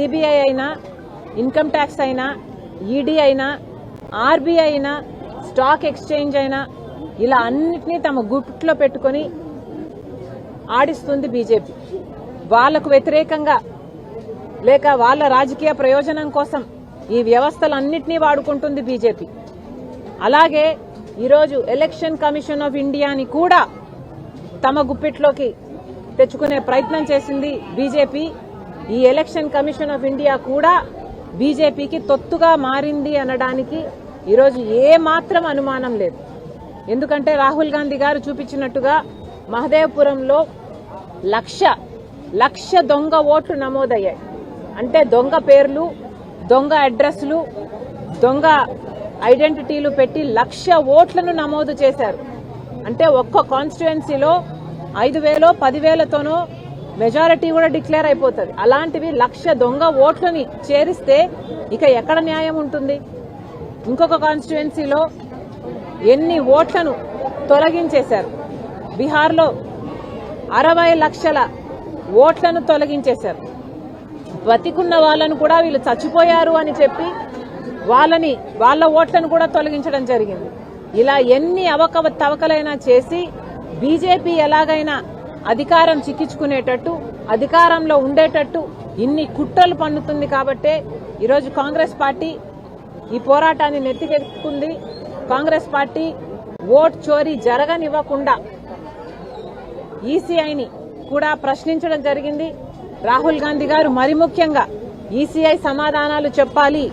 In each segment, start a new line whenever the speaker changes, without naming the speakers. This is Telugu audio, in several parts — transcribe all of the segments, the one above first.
సిబిఐ అయినా ఇన్కమ్ ట్యాక్స్ అయినా ఈడీ అయినా ఆర్బీఐ అయినా స్టాక్ ఎక్స్చేంజ్ అయినా ఇలా అన్నిటినీ తమ గుట్లో పెట్టుకొని ఆడిస్తుంది బీజేపీ. వాళ్ళకు వ్యతిరేకంగా లేక వాళ్ళ రాజకీయ ప్రయోజనం కోసం ఈ వ్యవస్థలన్నింటినీ వాడుకుంటుంది బీజేపీ. అలాగే ఈరోజు ఎలక్షన్ కమిషన్ ఆఫ్ ఇండియాని కూడా తమ గుప్పిట్లోకి తెచ్చుకునే ప్రయత్నం చేసింది బీజేపీ. ఈ ఎలక్షన్ కమిషన్ ఆఫ్ ఇండియా కూడా బీజేపీకి తొత్తుగా మారింది అనడానికి ఈరోజు ఏ మాత్రం అనుమానం లేదు. ఎందుకంటే రాహుల్ గాంధీ గారు చూపించినట్టుగా మహదేవ్పురంలో లక్ష లక్ష దొంగ ఓట్లు నమోదయ్యాయి. అంటే దొంగ పేర్లు దొంగ అడ్రస్లు దొంగ ఐడెంటిటీలు పెట్టి లక్ష ఓట్లను నమోదు చేశారు. అంటే ఒక్క కాన్స్టిట్యుయెన్సీలో ఐదు వేలో పదివేలతోనో మెజారిటీ కూడా డిక్లేర్ అయిపోతుంది. అలాంటివి లక్ష దొంగ ఓట్లని చేరిస్తే ఇక ఎక్కడ న్యాయం ఉంటుంది? ఇంకొక కాన్స్టిట్యుయెన్సీలో ఎన్ని ఓట్లను తొలగించేశారు? బీహార్లో అరవై లక్షల ఓట్లను తొలగించేశారు. బతికున్న వాళ్ళను కూడా వీళ్ళు చచ్చిపోయారు అని చెప్పి వాళ్ళని వాళ్ళ ఓట్లను కూడా తొలగించడం జరిగింది. ఇలా ఎన్ని అవకవ తవకలైనా చేసి బీజేపీ ఎలాగైనా అధికారం చిక్కించుకునేటట్టు అధికారంలో ఉండేటట్టు ఇన్ని కుట్రలు పన్నుతుంది కాబట్టే ఈరోజు కాంగ్రెస్ పార్టీ ఈ పోరాటాన్ని నెత్తికెత్తుకుంది. కాంగ్రెస్ పార్టీ ఓట్ చోరీ జరగనివ్వకుండా ఈసీఐని కూడా ప్రశ్నించడం జరిగింది. రాహుల్ గాంధీ గారు మరి ముఖ్యంగా ఈసీఐ సమాధానాలు చెప్పాలి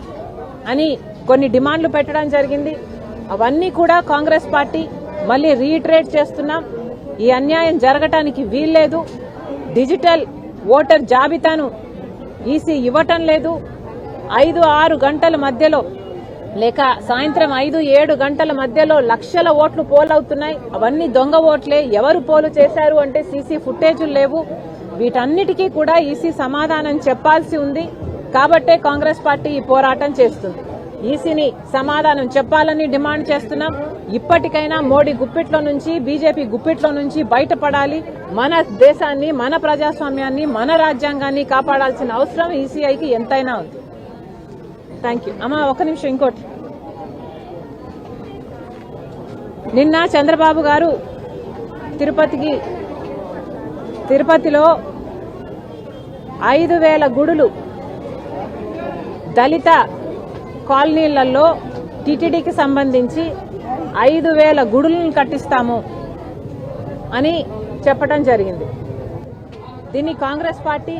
అని కొన్ని డిమాండ్లు పెట్టడం జరిగింది. అవన్నీ కూడా కాంగ్రెస్ పార్టీ మళ్ళీ రీట్రేట్ చేస్తున్నాం. ఈ అన్యాయం జరగటానికి వీల్లేదు. డిజిటల్ ఓటర్ జాబితాను ఈసీ ఇవ్వటం లేదు. ఐదు ఆరు గంటల మధ్యలో లేక సాయంత్రం ఐదు ఏడు గంటల మధ్యలో లక్షల ఓట్లు పోలవుతున్నాయి. అవన్నీ దొంగ ఓట్లే. ఎవరు పోలు చేశారు అంటే సీసీ ఫుటేజులు లేవు. వీటన్నిటికీ కూడా ఈసీ సమాధానం చెప్పాల్సి ఉంది. కాబట్టే కాంగ్రెస్ పార్టీ ఈ పోరాటం చేస్తుంది. ఈసీని సమాధానం చెప్పాలని డిమాండ్ చేస్తున్నాం. ఇప్పటికైనా మోడీ గుప్పిట్లో నుంచి బీజేపీ గుప్పిట్లో నుంచి బయటపడాలి. మన దేశాన్ని మన ప్రజాస్వామ్యాన్ని మన రాజ్యాంగాన్ని కాపాడాల్సిన అవసరం ఈసీఐకి ఎంతైనా ఉంది. థ్యాంక్ యూ అమ్మా ఒక నిమిషం ఇంకోటి. నిన్న చంద్రబాబు గారు తిరుపతికి తిరుపతిలో ఐదు వేల గుడులు దళిత కాలనీలలో టీటీడీకి సంబంధించి ఐదు వేల గుడులను కట్టిస్తాము అని చెప్పడం జరిగింది. దీన్ని కాంగ్రెస్ పార్టీ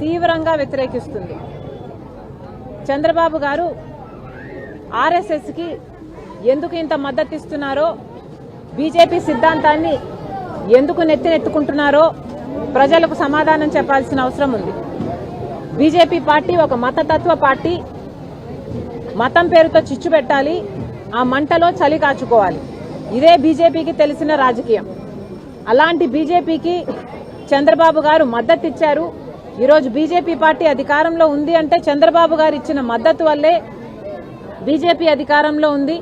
తీవ్రంగా వ్యతిరేకిస్తుంది. చంద్రబాబు గారు ఆర్ఎస్ఎస్కి ఎందుకు ఇంత మద్దతు ఇస్తున్నారో బీజేపీ సిద్ధాంతాన్ని ఎందుకు నెత్తినెత్తుకుంటున్నారో ప్రజలకు సమాధానం చెప్పాల్సిన అవసరం ఉంది. బీజేపీ పార్టీ ఒక మతతత్వ పార్టీ మతం పేరుతో చిచ్చు పెట్టాలి ఆ మంటలో చలి కాచుకోవాలి. ఇదే బీజేపీకి తెలిసిన రాజకీయం. అలాంటి బీజేపీకి చంద్రబాబు గారు మద్దతు ఇచ్చారు. ఈరోజు బీజేపీ పార్టీ అధికారంలో ఉంది అంటే చంద్రబాబు గారు ఇచ్చిన మద్దతు వల్లే బీజేపీ అధికారంలో ఉంది.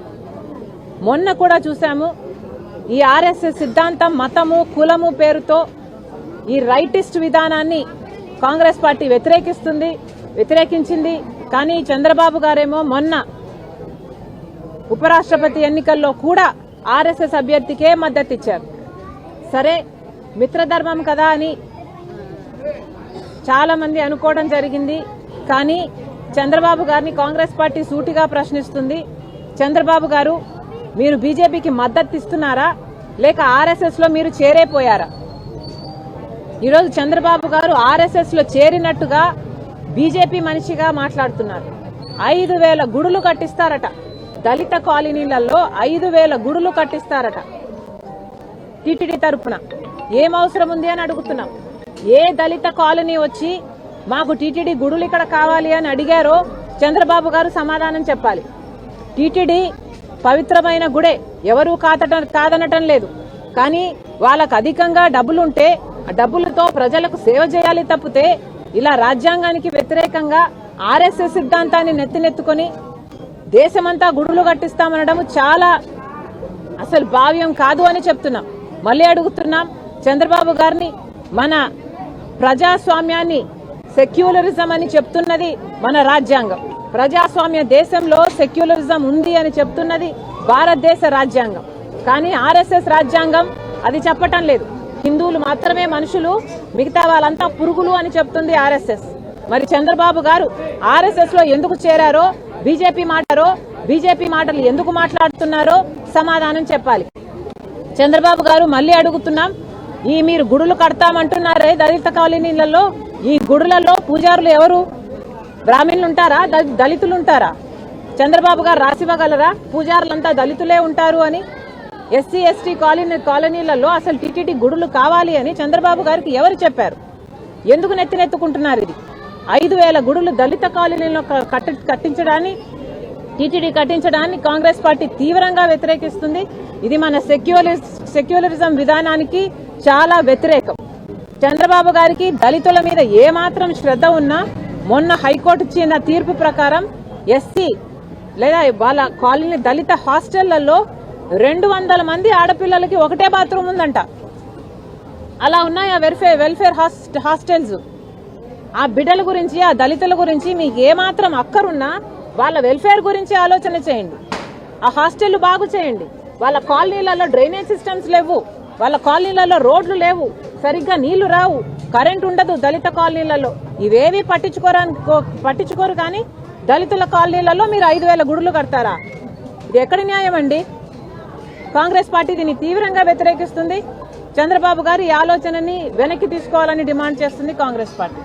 మొన్న కూడా చూశాము. ఈ ఆర్ఎస్ఎస్ సిద్ధాంతం మతము కులము పేరుతో ఈ రైటిస్ట్ విధానాన్ని కాంగ్రెస్ పార్టీ వ్యతిరేకిస్తుంది వ్యతిరేకించింది. కానీ చంద్రబాబు గారేమో మొన్న ఉపరాష్ట్రపతి ఎన్నికల్లో కూడా ఆర్ఎస్ఎస్ అభ్యర్థికే మద్దతిచ్చారు సరే మిత్రధర్మం కదా అని చాలా మంది అనుకోవడం జరిగింది. కానీ చంద్రబాబు గారిని కాంగ్రెస్ పార్టీ సూటిగా ప్రశ్నిస్తుంది. చంద్రబాబు గారు మీరు బీజేపీకి మద్దతు ఇస్తున్నారా? లేక ఆర్ఎస్ఎస్లో మీరు చేరైపోయారా? ఈరోజు చంద్రబాబు గారు ఆర్ఎస్ఎస్లో చేరినట్టుగా బీజేపీ మనిషిగా మాట్లాడుతున్నారు. ఐదు వేల గుడులు కట్టిస్తారట. దళిత కాలనీలలో ఐదు వేల గుడులు కట్టిస్తారట. టిటిడి తరపున. ఏం అవసరం ఉంది అని అడుగుతున్నాం. ఏ దళిత కాలనీ వచ్చి మాకు టీటీడీ గుడులు ఇక్కడ కావాలి అని అడిగారో చంద్రబాబు గారు సమాధానం చెప్పాలి. టీటీడీ పవిత్రమైన గుడే. ఎవరూ కాదట కాదనటం లేదు. కానీ వాళ్ళకు అధికంగా డబ్బులుంటే ఆ డబ్బులతో ప్రజలకు సేవ చేయాలి తప్పితే ఇలా రాజ్యాంగానికి వ్యతిరేకంగా ఆర్ఎస్ఎస్ సిద్ధాంతాన్ని నెత్తినెత్తుకొని దేశమంతా గుడులు కట్టిస్తామనడం చాలా అసలు భావ్యం కాదు అని చెప్తున్నాం. మళ్ళీ అడుగుతున్నాం చంద్రబాబు గారిని మన ప్రజాస్వామ్యాన్ని సెక్యులరిజం అని చెప్తున్నది మన రాజ్యాంగం. ప్రజాస్వామ్య దేశంలో సెక్యులరిజం ఉంది అని చెప్తున్నది భారతదేశ రాజ్యాంగం. కానీ ఆర్ఎస్ఎస్ రాజ్యాంగం అది చెప్పటం లేదు. హిందువులు మాత్రమే మనుషులు మిగతా వాళ్ళంతా పురుగులు అని చెప్తుంది ఆర్ఎస్ఎస్. మరి చంద్రబాబు గారు ఆర్ఎస్ఎస్లో ఎందుకు చేరారో బీజేపీ మాటారో బీజేపీ మాటలు ఎందుకు మాట్లాడుతున్నారో సమాధానం చెప్పాలి. చంద్రబాబు గారు మళ్ళీ అడుగుతున్నాం ఈ మీరు గుడులు కడతామంటున్నారే దళిత కాలనీలలో ఈ గుడులలో పూజారులు ఎవరు? బ్రాహ్మణులు ఉంటారా? దళితులు ఉంటారా? చంద్రబాబు గారు రాసివ్వగలరా పూజారులంతా దళితులే ఉంటారు అని? ఎస్సీ ఎస్టీ కాలనీ కాలనీలలో అసలు టీటీడీ గుడులు కావాలి అని చంద్రబాబు గారికి ఎవరు చెప్పారు? ఎందుకు నెత్తినెత్తుకుంటున్నారు ఇది? ఐదు వేల గుడులు దళిత కాలనీలో కట్ట కట్టి- కట్టించడాన్ని టీటీడీ కట్టించడాన్ని కాంగ్రెస్ పార్టీ తీవ్రంగా వ్యతిరేకిస్తుంది. ఇది మన సెక్యులరి సెక్యులరిజం విధానానికి చాలా వ్యతిరేకం. చంద్రబాబు గారికి దళితుల మీద ఏమాత్రం శ్రద్ధ ఉన్నా మొన్న హైకోర్టు ఇచ్చిన తీర్పు ప్రకారం ఎస్సీ లేదా వాళ్ళ కాలనీ దళిత హాస్టళ్ళలో రెండు వందల మంది ఆడపిల్లలకి ఒకటే బాత్రూమ్ ఉందంట. అలా ఉన్నాయి ఆ వెల్ఫేర్ వెల్ఫేర్ హాస్ట్- హాస్టల్స్? ఆ బిడ్డల గురించి ఆ దళితుల గురించి మీకు ఏమాత్రం అక్కరున్నా వాళ్ళ వెల్ఫేర్ గురించి ఆలోచన చేయండి. ఆ హాస్టళ్ళు బాగు చేయండి. వాళ్ళ కాలనీలలో డ్రైనేజ్ సిస్టమ్స్ లేవు. వాళ్ళ కాలనీలలో రోడ్లు లేవు. సరిగ్గా నీళ్ళు రావు. కరెంట్ ఉండదు దళిత కాలనీలలో. ఇవేవి పట్టించుకోరా పట్టించుకోరు కానీ దళితుల కాలనీలలో మీరు ఐదు వేల గుడులు కడతారా? ఇది ఎక్కడ న్యాయం అండి? కాంగ్రెస్ పార్టీ దీన్ని తీవ్రంగా వ్యతిరేకిస్తుంది. చంద్రబాబు గారు ఈ ఆలోచనని వెనక్కి తీసుకోవాలని డిమాండ్ చేస్తుంది కాంగ్రెస్ పార్టీ.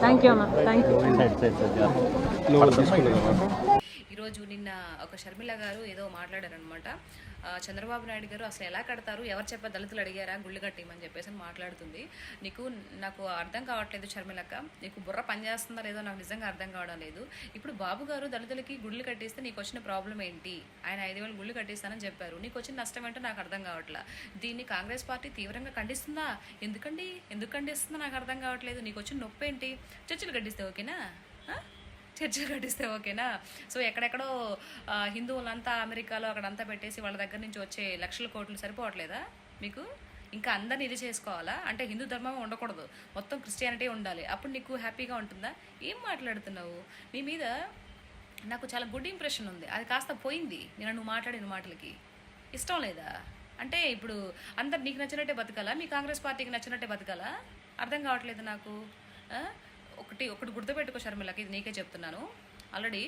థ్యాంక్ యూ అమ్మా థ్యాంక్ యూ
ఈరోజు నిన్న ఒక షర్మిల గారు ఏదో మాట్లాడారనమాట చంద్రబాబు నాయుడు గారు అసలు ఎలా కడతారు? ఎవరు చెప్ప దళితులు అడిగారా? గుళ్ళు కట్టేయమని చెప్పేసి మాట్లాడుతుంది. నీకు నాకు అర్థం కావట్లేదు షర్మిలక్క. నీకు బుర్ర పనిచేస్తుందా లేదో నాకు నిజంగా అర్థం కావడం లేదు. ఇప్పుడు బాబు గారు దళితులకి గుళ్ళు కట్టేస్తే నీకు వచ్చిన ప్రాబ్లం ఏంటి? ఆయన ఐదు వేలు గుళ్ళు కట్టేస్తానని చెప్పారు. నీకు వచ్చిన నష్టం ఏంటో నాకు అర్థం కావట్లా. దీన్ని కాంగ్రెస్ పార్టీ తీవ్రంగా ఖండిస్తుందా? ఎందుకండి? ఎందుకు ఖండిస్తుందో నాకు అర్థం కావట్లేదు. నీకు వచ్చిన నొప్పి ఏంటి చర్చలు కట్టిస్తే ఓకేనా? చర్చలు కట్టిస్తే ఓకేనా? సో ఎక్కడెక్కడో హిందువులంతా అమెరికాలో అక్కడంతా పెట్టేసి వాళ్ళ దగ్గర నుంచి వచ్చే లక్షల కోట్లు సరిపోవట్లేదా మీకు? ఇంకా అందరిని ఇది చేసుకోవాలా? అంటే హిందూ ధర్మం ఉండకూడదు. మొత్తం క్రిస్టియానిటీ ఉండాలి. అప్పుడు నీకు హ్యాపీగా ఉంటుందా? ఏం మాట్లాడుతున్నావు? నీ మీద నాకు చాలా గుడ్ ఇంప్రెషన్ ఉంది. అది కాస్త పోయింది. నేను నువ్వు మాట్లాడిన మాటలకి. ఇష్టం లేదా? అంటే ఇప్పుడు అందరు నీకు నచ్చినట్టే బతకాలా? మీ కాంగ్రెస్ పార్టీకి నచ్చినట్టే బతకాలా? అర్థం కావట్లేదు నాకు. ఒకటి ఒకటి గుర్తుపెట్టుకో షర్మిలకి ఇది నీకే చెప్తున్నాను. ఆల్రెడీ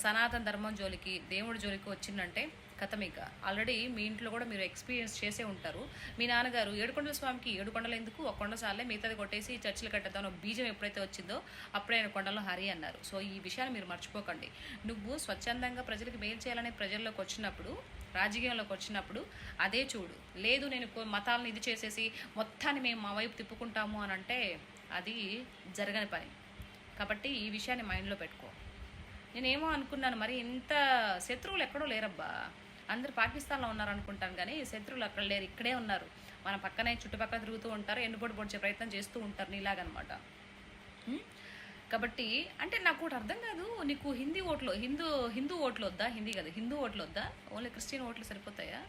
సనాతన ధర్మం జోలికి దేవుడి జోలికి వచ్చిందంటే కథమిక. ఆల్రెడీ మీ ఇంట్లో కూడా మీరు ఎక్స్పీరియన్స్ చేసే ఉంటారు. మీ నాన్నగారు ఏడుకొండల స్వామికి ఏడు కొండలు ఎందుకు? ఒక కొండ సార్లే మిగతాది కొట్టేసి చర్చిలు కట్టేద్దాం బీజం ఎప్పుడైతే వచ్చిందో అప్పుడే ఆయన కొండలో హరి అన్నారు. సో ఈ విషయాన్ని మీరు మర్చిపోకండి. నువ్వు స్వచ్ఛందంగా ప్రజలకు మేలు చేయాలనే ప్రజల్లోకి వచ్చినప్పుడు రాజకీయంలోకి వచ్చినప్పుడు అదే చూడు. లేదు నేను మతాలను ఇది చేసేసి మొత్తాన్ని మేము మా వైపు తిప్పుకుంటాము అని అంటే అది జరగని పని. కాబట్టి ఈ విషయాన్ని మైండ్లో పెట్టుకో. నేనేమో అనుకున్నాను మరి ఇంత శత్రువులు ఎక్కడో లేరబ్బా. అందరు పాకిస్తాన్లో ఉన్నారు అనుకుంటాను కానీ శత్రువులు అక్కడ లేరు ఇక్కడే ఉన్నారు. మన పక్కనే చుట్టుపక్కల తిరుగుతూ ఉంటారు ఎన్నుబడి పొడిచే ప్రయత్నం చేస్తూ ఉంటారు నీలాగనమాట. కాబట్టి అంటే నాకు ఒకటి అర్థం కాదు. నీకు హిందీ ఓట్లు హిందూ హిందూ ఓట్లు వద్దా? హిందీ కాదు హిందూ ఓట్లు వద్దా? ఓన్లీ క్రిస్టియన్ ఓట్లు సరిపోతాయా?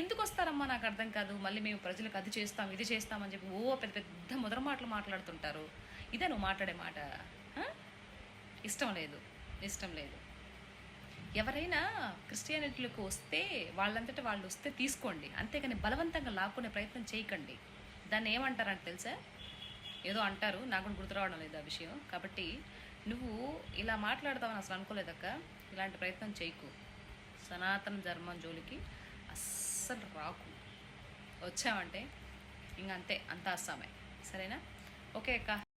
ఎందుకు వస్తారమ్మా నాకు అర్థం కాదు. మళ్ళీ మేము ప్రజలకు అది చేస్తాం ఇది చేస్తామని చెప్పి ఓ పెద్ద పెద్ద ముదర మాటలు మాట్లాడుతుంటారు. ఇదే నువ్వు మాట్లాడే మాట. ఇష్టం లేదు ఇష్టం లేదు. ఎవరైనా క్రిస్టియానిటీలకు వస్తే వాళ్ళంతటా వాళ్ళు వస్తే తీసుకోండి. అంతేకాని బలవంతంగా లాక్కునే ప్రయత్నం చేయకండి. దాన్ని ఏమంటారంటే తెలుసా? ఏదో అంటారు. నాకు కూడా గుర్తు రావడం లేదు ఆ విషయం. కాబట్టి నువ్వు ఇలా మాట్లాడతావని అసలు అనుకోలేదక్క. ఇలాంటి ప్రయత్నం చేయకు. సనాతన ధర్మం జోలికి అస్సలు అస్సలు రాకు. వచ్చామంటే ఇంక అంతే అంతా అస్సామే. సరేనా? ఓకే అక్క.